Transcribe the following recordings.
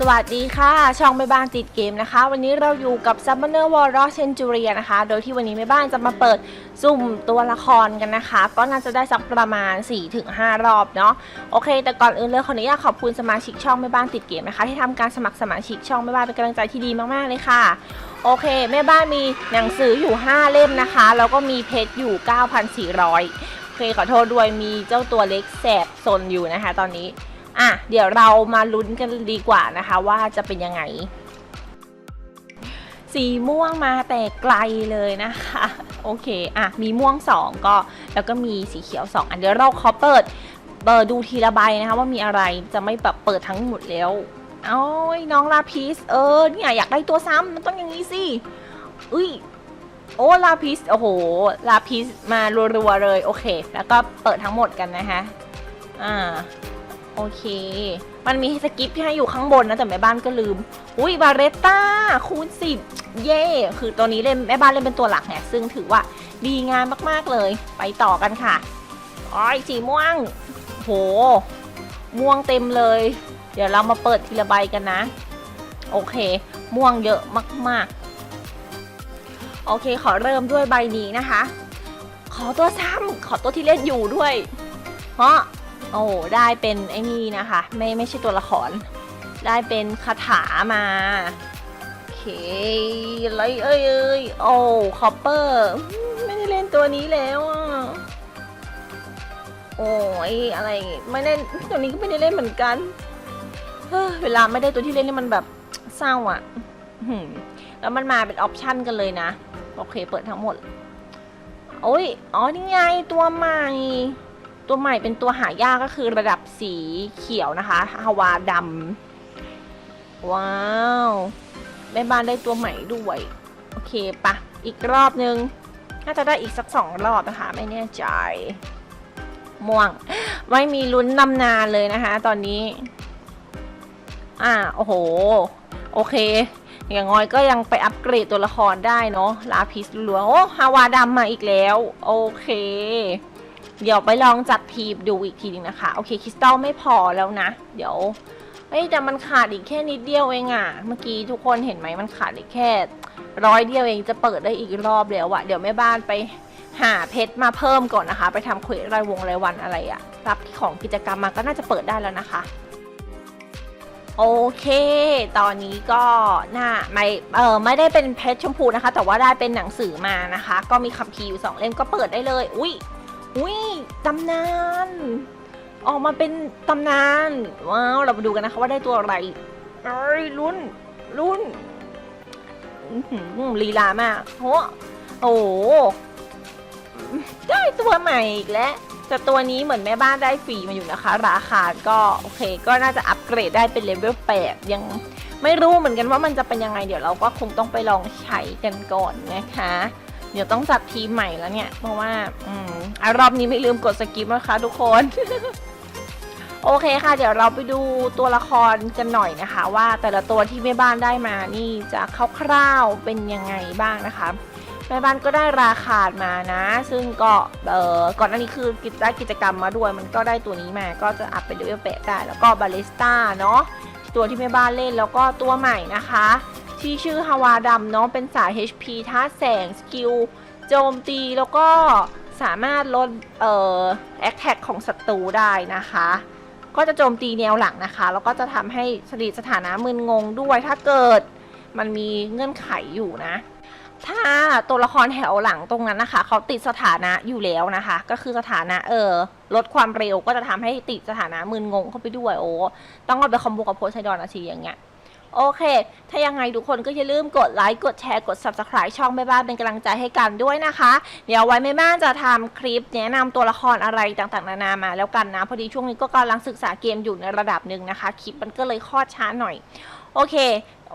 สวัสดีค่ะ ช่องแม่บ้านติดเกมนะคะ วันนี้เราอยู่กับ Summoner War of Centuria นะคะ โดยที่วันนี้แม่บ้านจะมาเปิดสุ่มตัวละครกันนะคะ ก็น่าจะได้สักประมาณ 4-5 รอบเนาะโอเค แต่ก่อนอื่นเลยขออนุญาตขอบคุณสมาชิกช่องแม่บ้านติดเกมนะคะ ที่ทำการสมัครสมาชิกช่องแม่บ้านเป็นกำลังใจที่ดีมากๆเลยค่ะ โอเค แม่บ้านมีหนังสืออยู่ 5 เล่มนะคะ แล้วก็มีเพชรอยู่ 9,400โอเคขอโทษด้วยมีเจ้าตัวเล็กแสบซนอยู่นะคะ ตอนนี้ อะเดี๋ยวเรามาลุ้นกันดีกว่านะคะ ว่าจะเป็นยังไง สีม่วงมาแต่ไกลเลยนะคะ โอเคอะมีม่วง 2 ก็แล้วก็มีสีเขียว 2 อันเดี๋ยวเราขอเปิดเปิดดูทีละใบนะคะ ว่ามีอะไรจะไม่แบบเปิดทั้งหมดแล้วเอ้ยน้องลาพิสเออเนี่ยอยากได้ตัวซ้ำมันต้องอย่างนี้สิอุ้ยโอ้ลาพิสโอ้โหลาพิสมารัวๆเลย โอเค แล้วก็เปิดทั้งหมดกันนะคะอ่า โอเค มันมีสกิปที่ให้อยู่ข้างบนนะแต่แม่บ้านก็ลืม อุ้ยบาเรตต้าคูณสิบเย่คือตัวนี้เล่นแม่บ้านเล่นเป็นตัวหลักไงซึ่งถือว่าดีงามมากๆเลย ไปต่อกันค่ะอ้อยสีม่วง โห ม่วงเต็มเลย เดี๋ยวเรามาเปิดทีละใบกันนะ โอเค ม่วงเยอะมากๆ โอเค ขอเริ่มด้วยใบนี้นะคะ ขอตัวซ้ำขอตัวที่เล่นอยู่ด้วย เพราะ โอ้ได้เป็นไอ้นี่นะคะ ไม่ไม่ใช่ตัวละคร ได้เป็นคาถามาโอเคไรเอ้ยเอ้ยโอ้คอปเปอร์ไม่ได้เล่นตัวนี้แล้วอะโอ้ยอะไรไม่เล่นตัวนี้ก็ไม่ได้เล่นเหมือนกันเฮ้ยเวลาไม่ได้ตัวที่เล่นนี่มันแบบเศร้าอะแล้วมันมาเป็นออปชั่นกันเลยนะ โอเคเปิดทั้งหมด โอ้ย อ๋อ นี่ไงตัวใหม่ ตัวใหม่เป็นตัวหายากก็คือระดับสีเขียวนะคะฮาวาดำว้าวแม่บ้านได้ตัวใหม่ด้วย โอเคปะอีกรอบนึง น่าจะได้อีกสักสองรอบนะคะ ไม่แน่ใจ ม่วง ไม่มีลุ้นนำนานเลยนะคะ ตอนนี้ อ่า โอ้โห โอเค อย่างน้อยก็ยังไปอัปเกรดตัวละครได้เนาะลาพิสลัวโอ้ฮาวาดำมาอีกแล้ว โอเค เดี๋ยวไปลองจัดทีมดูอีกทีนึงนะคะ โอเคคริสตัลไม่พอแล้วนะ เดี๋ยวเฮ้ยแต่มันขาดอีกแค่นิดเดียวเองอะเมื่อกี้ทุกคนเห็นไหมมันขาดอีกแค่ร้อยเดียวเองจะเปิดได้อีกรอบแล้วอะเดี๋ยวแม่บ้านไปหาเพชรมาเพิ่มก่อนนะคะ ไปทำเควสรายวงรายวันอะไรอะรับของกิจกรรมมาก็น่าจะเปิดได้แล้วนะคะ โอเค ตอนนี้ก็น่าไม่เออไม่ได้เป็นเพชรชมพูนะคะ แต่ว่าได้เป็นหนังสือมานะคะ ก็มีคัมภีร์อยู่สองเล่มก็เปิดได้เลย อุ้ย อุ้ยตำนาน ออกมาเป็นตำนาน ว้าว เรามาดูกันนะคะว่าได้ตัวอะไรเอ้ยลุ้นลุ้นลีลามากโหโอ้โหได้ตัวใหม่อีกแล้วแต่ตัวนี้เหมือนแม่บ้านได้ฟรีมาอยู่นะคะ ราคาก็โอเค ก็น่าจะอัปเกรดได้เป็นเลเวล8ยังไม่รู้เหมือนกันว่ามันจะเป็นยังไงเดี๋ยวเราก็คงต้องไปลองใช้กันก่อนนะคะ เดี๋ยวต้องจัดทีมใหม่แล้วเนี่ย เพราะว่า อืมอารอบนี้ไม่ลืมกดสกิปนะคะทุกคน โอเคค่ะ เดี๋ยวเราไปดูตัวละครกันหน่อยนะคะ ว่าแต่ละตัวที่แม่บ้านได้มานี่จะคร่าวๆเป็นยังไงบ้างนะคะแม่บ้านก็ได้ราคามานะ ซึ่งก็เออก่อนหน้านี้คือกิจได้กิจกรรมมาด้วย มันก็ได้ตัวนี้มา ก็จะอัพเป็นเลเวลแปดได้ แล้วก็บาลิสต้าเนาะตัวที่แม่บ้านเล่นแล้วก็ตัวใหม่นะคะ ที่ชื่อฮาวาดำเนาะเป็นสาย HP ท่าแสงสกิลโจมตีแล้วก็สามารถลดเอ่อแอคแท็กของศัตรูได้นะคะ ก็จะโจมตีแนวหลังนะคะ แล้วก็จะทำให้สถิตสถานะมึนงงด้วยถ้าเกิดมันมีเงื่อนไขอยู่นะ ถ้าตัวละครแถวหลังตรงนั้นนะคะ เขาติดสถานะอยู่แล้วนะคะ ก็คือสถานะเออลดความเร็วก็จะทำให้ติดสถานะมึนงงเข้าไปด้วยโอ้ต้องเอาไปคอมโบกับโพไซดอนอาชีอย่างเงี้ย โอเค ถ้ายังไงทุกคนก็อย่าลืมกดไลค์ กดแชร์ กด subscribe ช่องแม่บ้านเป็นกำลังใจให้กันด้วยนะคะ เดี๋ยวไว้แม่บ้านจะทำคลิปแนะนำตัวละครอะไรต่างๆ นานามาแล้วกันนะ พอดีช่วงนี้ก็กำลังศึกษาเกมอยู่ในระดับหนึ่งนะคะ คลิปมันก็เลยคลอดช้าหน่อย โอเค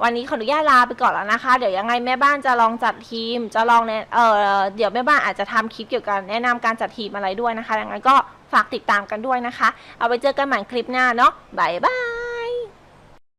วันนี้ขออนุญาตลาไปก่อนแล้วนะคะ เดี๋ยวยังไงแม่บ้านจะลองจัดทีม จะลองแนะเออเดี๋ยวแม่บ้านอาจจะทำคลิปเกี่ยวกับแนะนำการจัดทีมอะไรด้วยนะคะดังนั้นก็ฝากติดตามกันด้วยนะคะ เอาไปเจอกันใหม่คลิปหน้าเนาะบายบาย